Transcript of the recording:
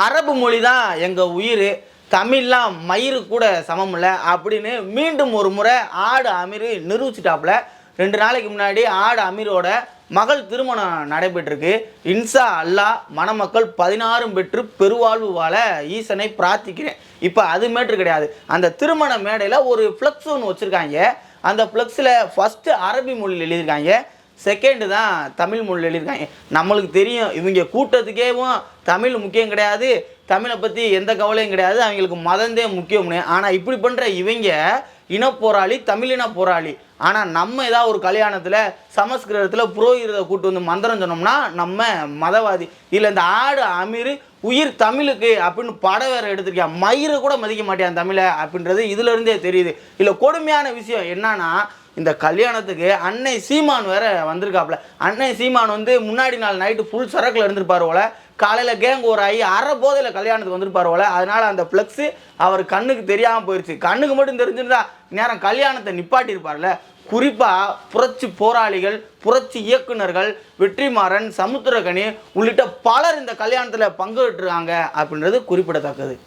அரபு மொழி தான் எங்கள் உயிர் தமிழ்லாம் மயிறு கூட சமமில்ல அப்படின்னு மீண்டும் ஒரு முறை ஆடு அமீர் நிரூபிச்சிட்டாப்புல. ரெண்டு நாளைக்கு முன்னாடி ஆடு அமீரோட மகள் திருமணம் நடைபெற்றிருக்கு. இன்சா அல்லாஹ் மணமக்கள் பதினாறும் பெற்று பெருவாழ்வு வாழ ஈசனை பிரார்த்திக்கிறேன். இப்போ அது மேட்ரு கிடையாது. அந்த திருமண மேடையில் ஒரு ஃப்ளக்ஸ் ஒன்று வச்சுருக்காங்க. அந்த ஃப்ளக்ஸில் ஃபஸ்ட்டு அரபி மொழியில் எழுதியிருக்காங்க. செகண்டு தான் தமிழ் மொழியில் எழுதியிருக்காங்க. நம்மளுக்கு தெரியும் இவங்க கூட்டத்துக்கேவும் தமிழ் முக்கியம் கிடையாது. தமிழை பற்றி எந்த கவலையும் கிடையாது. அவங்களுக்கு மதந்தே முக்கியம்னு ஆனால் இப்படி பண்ணுற இவங்க இனப்போராளி தமிழின போராளி. ஆனால் நம்ம ஏதாவது ஒரு கல்யாணத்தில் சமஸ்கிருதத்தில் புரோகிதத்தை கூட்டு வந்து மந்திரம் சொன்னோம்னா நம்ம மதவாதி. இல்லை இந்த ஆடு அமீர் உயிர் தமிழுக்கு அப்படின்னு படம் வேற எடுத்திருக்கேன் மயிரை கூட மதிக்க மாட்டேன் தமிழை அப்படின்றது இதுல இருந்தே தெரியுது. இல்லை கொடுமையான விஷயம் என்னன்னா இந்த கல்யாணத்துக்கு அன்னை சீமான் வேற வந்திருக்காப்புல. அன்னை சீமான் வந்து முன்னாடி நாள் நைட்டு ஃபுல் சரக்கில் இருந்திருப்பார் போல. காலையில் கேங் ஒரு ஆகி அரை போதையில் கல்யாணத்துக்கு வந்திருப்பார் போல. அதனால் அந்த ஃப்ளெக்ஸு அவர் கண்ணுக்கு தெரியாமல் போயிடுச்சு கண்ணுக்கு மட்டும் தெரிஞ்சிருந்தா நேரம் கல்யாணத்தை நிப்பாட்டியிருப்பார்ல. குறிப்பாக புரட்சி போராளிகள் புரட்சி இயக்குனர்கள் வெற்றிமாறன் சமுத்திரகனி உள்ளிட்ட பலர் இந்த கல்யாணத்தில் பங்கு அப்படின்றது குறிப்பிடத்தக்கது.